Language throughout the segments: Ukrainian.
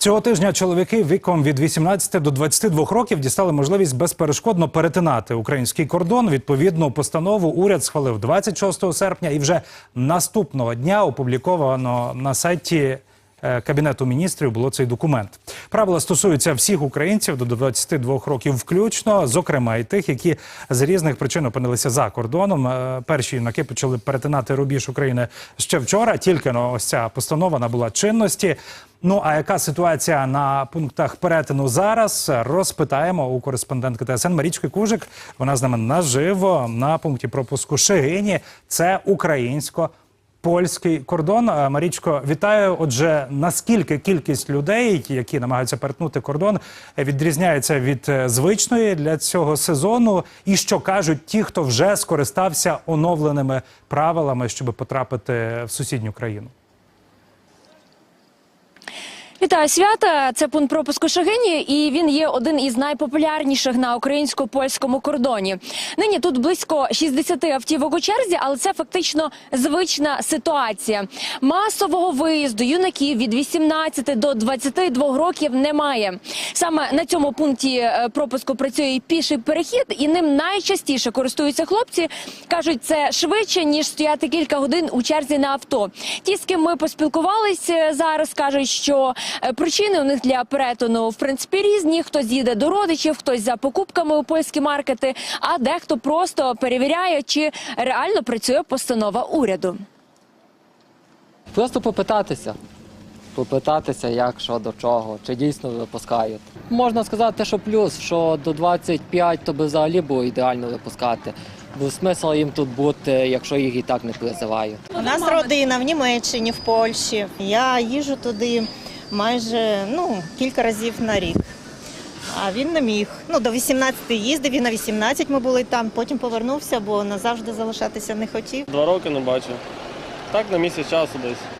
Цього тижня чоловіки віком від 18 до 22 років дістали можливість безперешкодно перетинати український кордон. Відповідну постанову уряд схвалив 26 серпня, і вже наступного дня опубліковано на сайті. Е, Кабінету міністрів було цей документ. Правила стосуються всіх українців до 22 років, включно, зокрема і тих, які з різних причин опинилися за кордоном. Е, Перші юнаки почали перетинати рубіж України ще вчора. Тільки но ось ця постанова набула чинності. Ну а яка ситуація на пунктах перетину зараз? Розпитаємо у кореспондентки ТСН Марічки Кужик. Вона з нами наживо на пункті пропуску Шигині. Це українсько. Польський кордон Е, Марічко, вітаю. Отже, наскільки кількість людей, які намагаються перетнути кордон, відрізняється від е, звичної для цього сезону, і що кажуть ті, хто вже скористався оновленими правилами, щоб потрапити в сусідню країну? Вітаю свята. Це пункт пропуску Шагині, і він є один із найпопулярніших на українсько-польському кордоні. Нині тут близько 60 автівок у черзі, але це фактично звична ситуація. Масового виїзду юнаків від 18 до 22 років немає. Саме на цьому пункті е, пропуску працює піший перехід, і ним найчастіше користуються хлопці. кажуть, це швидше ніж стояти кілька годин у черзі на авто. Ті, з ким ми поспілкувалися зараз, кажуть, що причини у них для перетину в принципі різні. Хтось їде до родичів, хтось за покупками у польські маркети, а дехто просто перевіряє, чи реально працює постанова уряду. Просто попитатися. Попитатися, як, що, до чого, чи дійсно випускають. Можна сказати, що плюс, що до 25 то би взагалі було ідеально випускати. Бо смисл їм тут бути, якщо їх і так не призивають. У нас родина в Німеччині, в Польщі. Я їжджу туди майже ну, кілька разів на рік. А він не міг. Ну, до 18 їздив, і на 18 ми були там, потім повернувся, бо назавжди залишатися не хотів. Два роки не бачив. Так на місяць часу десь.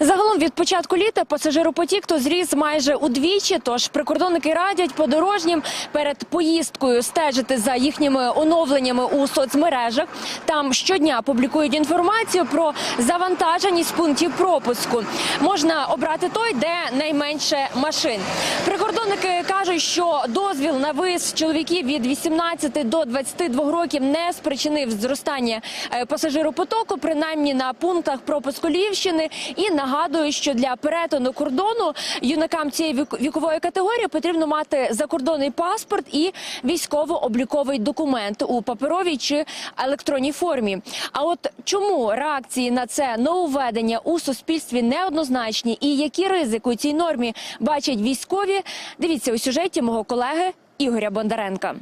Загалом від початку літа пасажиропотік то зріс майже удвічі. Тож прикордонники радять подорожнім перед поїздкою стежити за їхніми оновленнями у соцмережах. Там щодня публікують інформацію про завантаженість пунктів пропуску. Можна обрати той, де найменше машин. Прикордонники кажуть, що дозвіл на виїзд чоловіків від 18 до 22 років не спричинив зростання е, пасажиропотоку, принаймні на пунктах пропуску Львівщини. І нагадую, що для перетину кордону юнакам цієї вік- вікової категорії потрібно мати закордонний паспорт і військово-обліковий документ у паперовій чи електронній формі. А от чому реакції на це нововведення у суспільстві неоднозначні і які ризики у цій нормі бачать військові? Дивіться у сюжеті мого колеги Ігоря Бондаренка.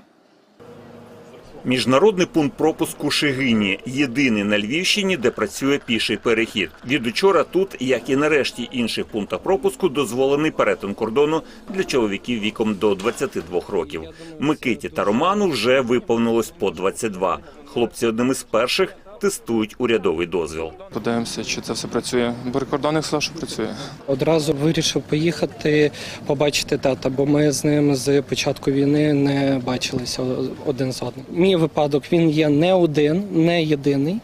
Міжнародний пункт пропуску Шигині єдиний на Львівщині, де працює піший перехід. Від учора тут, як і на решті інших пунктах пропуску, дозволений перетин кордону для чоловіків віком до 22 років. Микиті та Роману вже виповнилось по 22. Хлопці одним із перших тестують урядовий дозвіл. Подивимося, чи це все працює. Бо прикордонник сказав, що працює. Одразу вирішив поїхати, побачити тата, бо ми з ним з початку війни не бачилися один з одним. Мій випадок він є не один, не єдиний.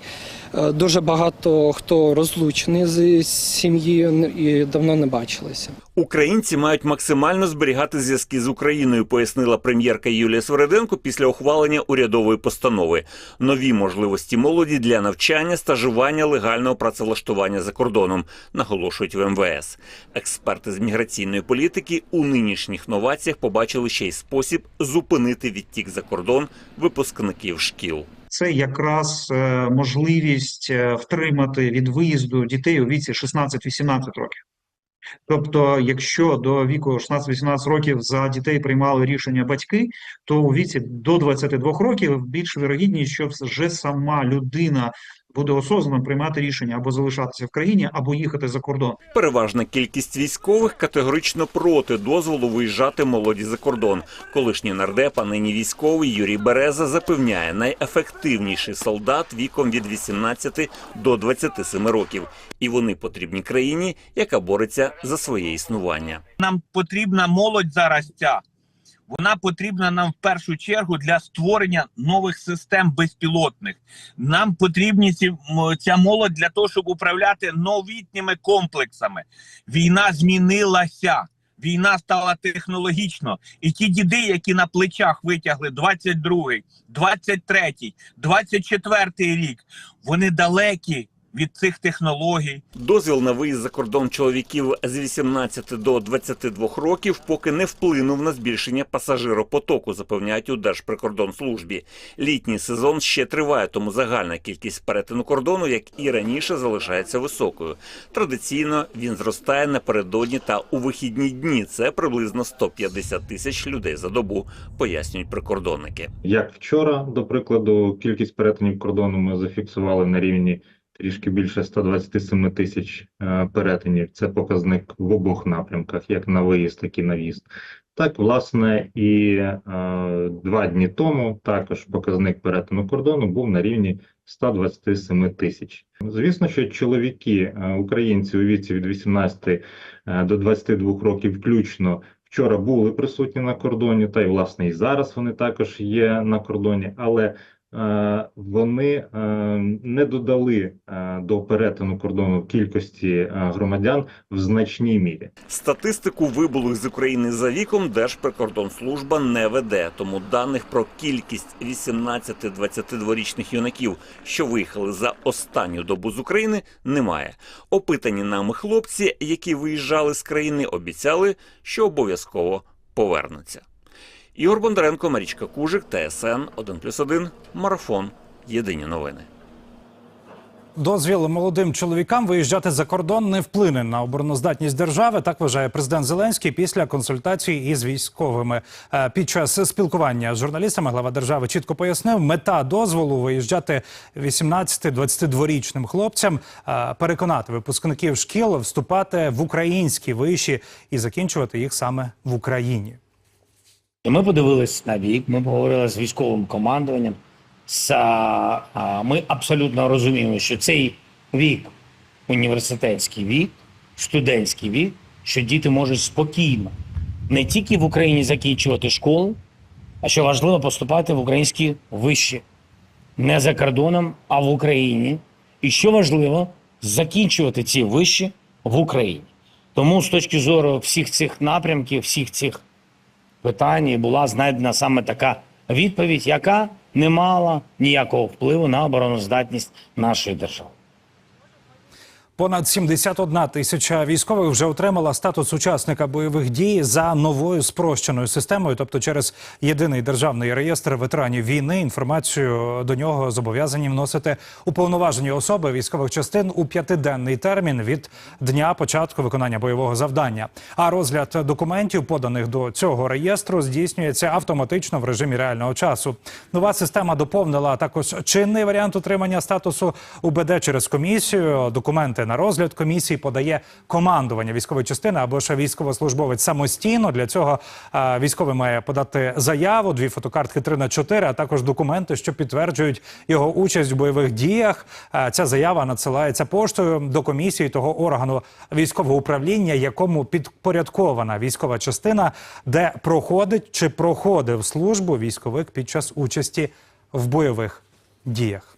Е, Дуже багато хто розлучений з сім'єю і давно не бачилися. Українці мають максимально зберігати зв'язки з Україною, пояснила прем'єрка Юлія Свереденко після ухвалення урядової постанови. Нові можливості молоді для навчання, стажування, легального працевлаштування за кордоном, наголошують в МВС. Експерти з міграційної політики у нинішніх новаціях побачили ще й спосіб зупинити відтік за кордон випускників шкіл. Це якраз е, можливість е, втримати від виїзду дітей у віці 16-18 років. Тобто, якщо до віку 16-18 років за дітей приймали рішення батьки, то у віці до 22 років більш вірогідність, що вже сама людина буде осознано приймати рішення або залишатися в країні, або їхати за кордон. Переважна кількість військових категорично проти дозволу виїжджати молоді за кордон. Колишній нардеп, а нині військовий Юрій Береза запевняє, найефективніший солдат віком від 18 до 27 років, і вони потрібні країні, яка бореться за своє існування. Нам потрібна молодь зараз ця. Вона потрібна нам в першу чергу для створення нових систем безпілотних. Нам потрібні ці, ця молодь для того, щоб управляти новітніми комплексами. Війна змінилася. Війна стала технологічно, і ті діди, які на плечах витягли 22-й, 23-й, 24-й рік, вони далекі від цих технологій, Дозвіл на виїзд за кордон чоловіків з 18 до 22 років поки не вплинув на збільшення пасажиропотоку, запевняють у Держприкордонслужбі. Літній сезон ще триває, тому загальна кількість перетину кордону, як і раніше, залишається високою. Традиційно він зростає напередодні та у вихідні дні. Це приблизно 150 тисяч людей за добу, пояснюють прикордонники. Як вчора, до прикладу, кількість перетинів кордону ми зафіксували на рівні трішки більше 127 тисяч е, перетинів. Це показник в обох напрямках, як на виїзд, так і на в'їзд. Так, власне, і е, два дні тому також показник перетину кордону був на рівні 127 тисяч. Звісно, що чоловіки, е, українці у віці від 18 е, до 22 років включно вчора були присутні на кордоні, та й власне і зараз вони також є на кордоні, але вони е, не додали е, до перетину кордону кількості е, громадян в значній мірі. Статистику вибулих з України за віком Держприкордонслужба не веде, тому даних про кількість 18-22-річних юнаків, що виїхали за останню добу з України, немає. Опитані нами хлопці, які виїжджали з країни, обіцяли, що обов'язково повернуться. Ігор Бондаренко, Марічка Кужик, ТСН 1+,1, Марафон. Єдині новини. Дозвіл молодим чоловікам виїжджати за кордон не вплине на обороноздатність держави. Так вважає президент Зеленський після консультацій із військовими. Е, Під час спілкування з журналістами глава держави чітко пояснив, мета дозволу виїжджати 18-22-річним хлопцям, е, переконати випускників шкіл вступати в українські виші і закінчувати їх саме в Україні. І ми подивились на вік, ми поговорили з військовим командуванням. З, а, ми абсолютно розуміємо, що цей вік, університетський вік, студентський вік, що діти можуть спокійно не тільки в Україні закінчувати школу, а що важливо поступати в українські виші. Не за кордоном, а в Україні. І що важливо, закінчувати ці виші в Україні. Тому з точки зору всіх цих напрямків, всіх цих питанні була знайдена саме така відповідь, яка не мала ніякого впливу на обороноздатність нашої держави. Понад 71 тисяча військових вже отримала статус учасника бойових дій за новою спрощеною системою, тобто через єдиний державний реєстр ветеранів війни. Інформацію до нього зобов'язані вносити уповноважені особи військових частин у п'ятиденний термін від дня початку виконання бойового завдання. А розгляд документів, поданих до цього реєстру, здійснюється автоматично в режимі реального часу. Нова система доповнила також чинний варіант отримання статусу УБД через комісію. Документи на розгляд комісії подає командування військової частини або ж військовослужбовець самостійно. Для цього е, військовий має подати заяву, дві фотокартки 3 на 4, а також документи, що підтверджують його участь в бойових діях. Е, Ця заява надсилається поштою до комісії того органу військового управління, якому підпорядкована військова частина, де проходить чи проходив службу військовик під час участі в бойових діях.